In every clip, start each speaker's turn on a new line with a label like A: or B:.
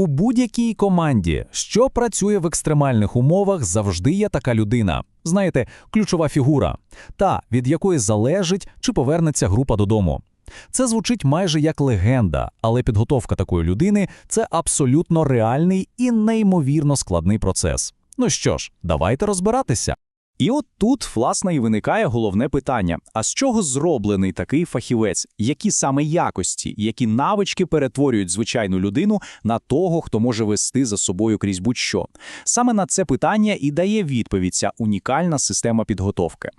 A: У будь-якій команді, що працює в екстремальних умовах, завжди є така людина. Знаєте, ключова фігура, та від якої залежить, чи повернеться група додому. Це звучить майже як легенда, але підготовка такої людини це абсолютно реальний і неймовірно складний процес. Ну що ж, давайте розбиратися.
B: І от тут, власне, і виникає головне питання: а з чого зроблений такий фахівець? Які саме якості, які навички перетворюють звичайну людину на того, хто може вести за собою крізь будь-що? Саме на це питання і дає відповідь ця унікальна система підготовки.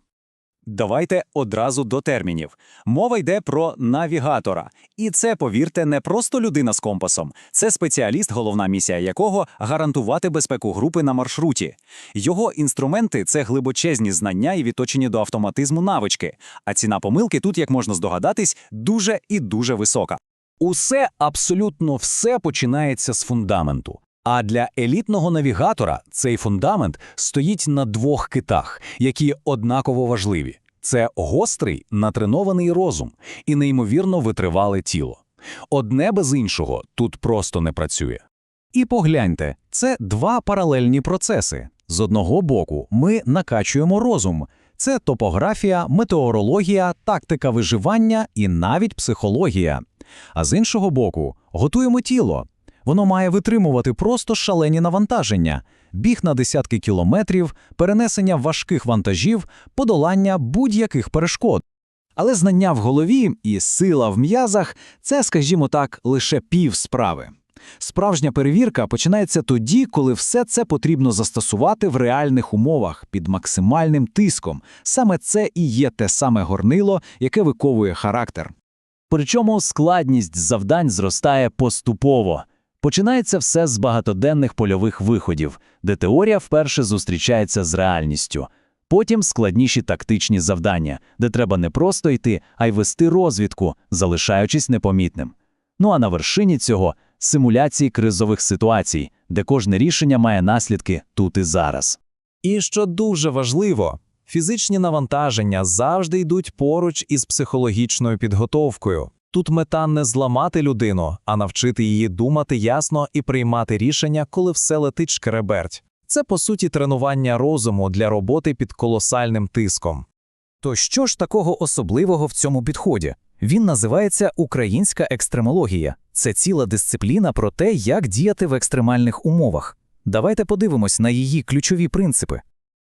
B: Давайте одразу до термінів. Мова йде про навігатора. І це, повірте, не просто людина з компасом. Це спеціаліст, головна місія якого гарантувати безпеку групи на маршруті. Його інструменти це глибочезні знання і відточені до автоматизму навички. А ціна помилки тут, як можна здогадатись, дуже і дуже висока. Усе, абсолютно все починається з фундаменту. А для елітного навігатора цей фундамент стоїть на двох китах, які однаково важливі. Це гострий, натренований розум і неймовірно витривале тіло. Одне без іншого тут просто не працює. І погляньте, це два паралельні процеси. З одного боку, ми накачуємо розум. Це топографія, метеорологія, тактика виживання і навіть психологія. А з іншого боку, готуємо тіло. Воно має витримувати просто шалені навантаження, біг на десятки кілометрів, перенесення важких вантажів, подолання будь-яких перешкод. Але знання в голові і сила в м'язах це, скажімо так, лише пів справи. Справжня перевірка починається тоді, коли все це потрібно застосувати в реальних умовах під максимальним тиском. Саме це і є те саме горнило, яке виковує характер. Причому складність завдань зростає поступово. Починається все з багатоденних польових виходів, де теорія вперше зустрічається з реальністю. Потім складніші тактичні завдання, де треба не просто йти, а й вести розвідку, залишаючись непомітним. Ну а на вершині цього симуляції кризових ситуацій, де кожне рішення має наслідки тут і зараз.
A: І що дуже важливо, фізичні навантаження завжди йдуть поруч із психологічною підготовкою. Тут мета не зламати людину, а навчити її думати ясно і приймати рішення, коли все летить шкереберть. Це, по суті, тренування розуму для роботи під колосальним тиском. То що ж такого особливого в цьому підході? Він називається українська екстремологія. Це ціла дисципліна про те, як діяти в екстремальних умовах. Давайте подивимось на її ключові принципи.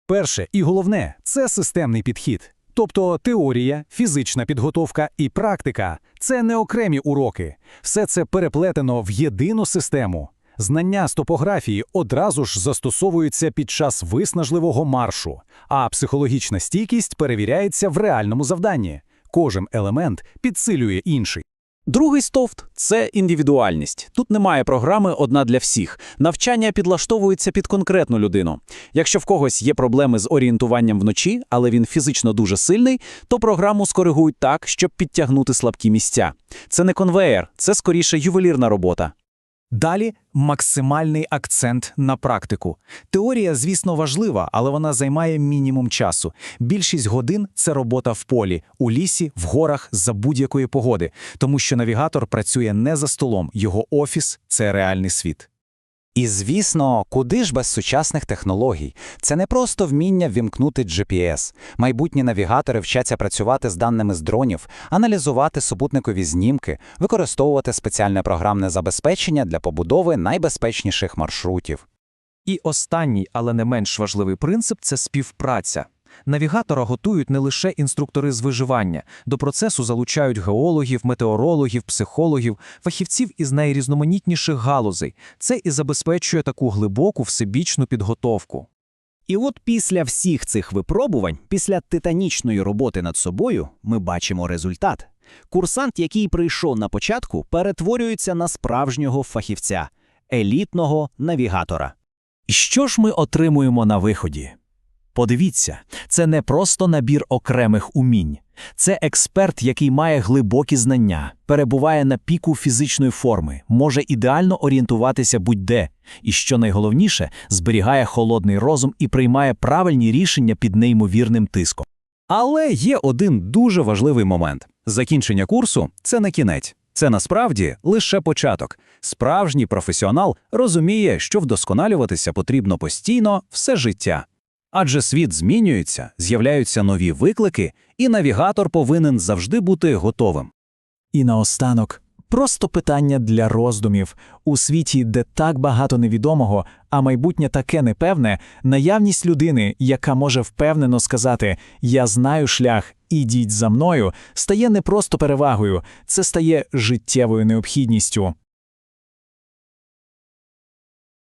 A: Перше і головне це системний підхід. Тобто теорія, фізична підготовка і практика це не окремі уроки, все це переплетено в єдину систему. Знання з топографії одразу ж застосовуються під час виснажливого маршу, а психологічна стійкість перевіряється в реальному завданні. Кожен елемент підсилює інший.
B: Другий стовт це індивідуальність. Тут немає програми одна для всіх. Навчання підлаштовується під конкретну людину. Якщо в когось є проблеми з орієнтуванням вночі, але він фізично дуже сильний, то програму скоригують так, щоб підтягнути слабкі місця. Це не конвеєр, це скоріше ювелірна робота.
A: Далі максимальний акцент на практику. Теорія, звісно, важлива, але вона займає мінімум часу. Більшість годин це робота в полі, у лісі, в горах за будь-якої погоди, тому що навігатор працює не за столом, його офіс це реальний світ.
C: І звісно, куди ж без сучасних технологій? Це не просто вміння вімкнути GPS. Майбутні навігатори вчаться працювати з даними з дронів, аналізувати супутникові знімки, використовувати спеціальне програмне забезпечення для побудови найбезпечніших маршрутів.
A: І останній, але не менш важливий принцип це співпраця. Навігатора готують не лише інструктори з виживання, до процесу залучають геологів, метеорологів, психологів, фахівців із найрізноманітніших галузей. Це і забезпечує таку глибоку всебічну підготовку.
D: І от після всіх цих випробувань, після титанічної роботи над собою, ми бачимо результат. Курсант, який прийшов на початку, перетворюється на справжнього фахівця, елітного навігатора.
A: І що ж ми отримуємо на виході? Подивіться, це не просто набір окремих умінь, це експерт, який має глибокі знання, перебуває на піку фізичної форми, може ідеально орієнтуватися будь-де, і що найголовніше, зберігає холодний розум і приймає правильні рішення під неймовірним тиском.
B: Але є один дуже важливий момент: закінчення курсу це не кінець. Це насправді лише початок. Справжній професіонал розуміє, що вдосконалюватися потрібно постійно все життя. Адже світ змінюється, з'являються нові виклики, і навігатор повинен завжди бути готовим.
E: І наостанок, просто питання для роздумів. У світі, де так багато невідомого, а майбутнє таке непевне, наявність людини, яка може впевнено сказати «Я знаю шлях, ідіть за мною», стає не просто перевагою, це стає життєвою необхідністю.